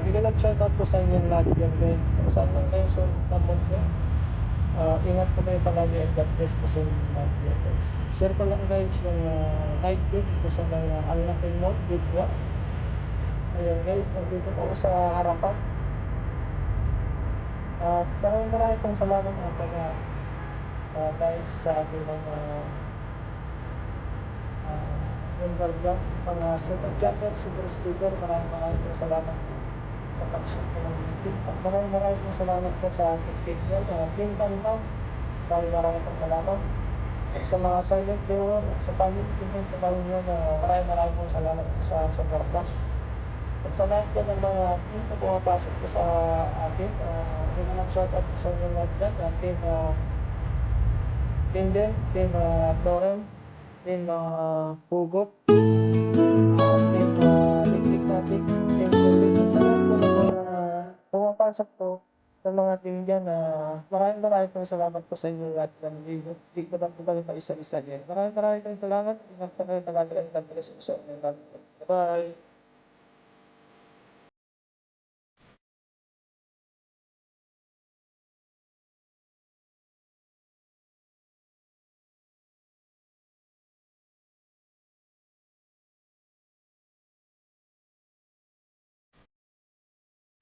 bigyan ng shoutout po sa inyo lahat yan guys. Kung saan man kayo sa ng mundo. Ah, ingat po kayo palagi and God bless po sa inyo lahat guys. Share ko lang guys yung uh, night view dito sa may uh, Alnakin Mall, Bigwa. Ayan guys, nandito po sa harapan. At maraming maraming pong salamat mga taga uh, guys sa ating mga uh, member dyan, mga super champion, super speaker, maraming maraming salamat sa pag-shoot ko ng meeting. At maraming maraming salamat po sa ating nyo, uh, Team Tantan, maraming maraming pong salamat. At sa mga silent viewer, at sa pamilya team ko maraming yun, uh, maraming maraming pong salamat po sa Garda. At sa lahat po ng mga team na pumapasok po sa atin, uh, yun ang shoutout po sa inyo lahat dyan, uh, team uh, Team din, Team uh, Doren, Team uh, Hugot, pumapasok po sa mga team dyan, uh, maraming maraming po salamat po sa inyo lahat ng hindi, hindi ko lang po kami pa isa-isa din. Maraming maraming salamat, ingat po kayo talaga bless po sa inyo. Bye!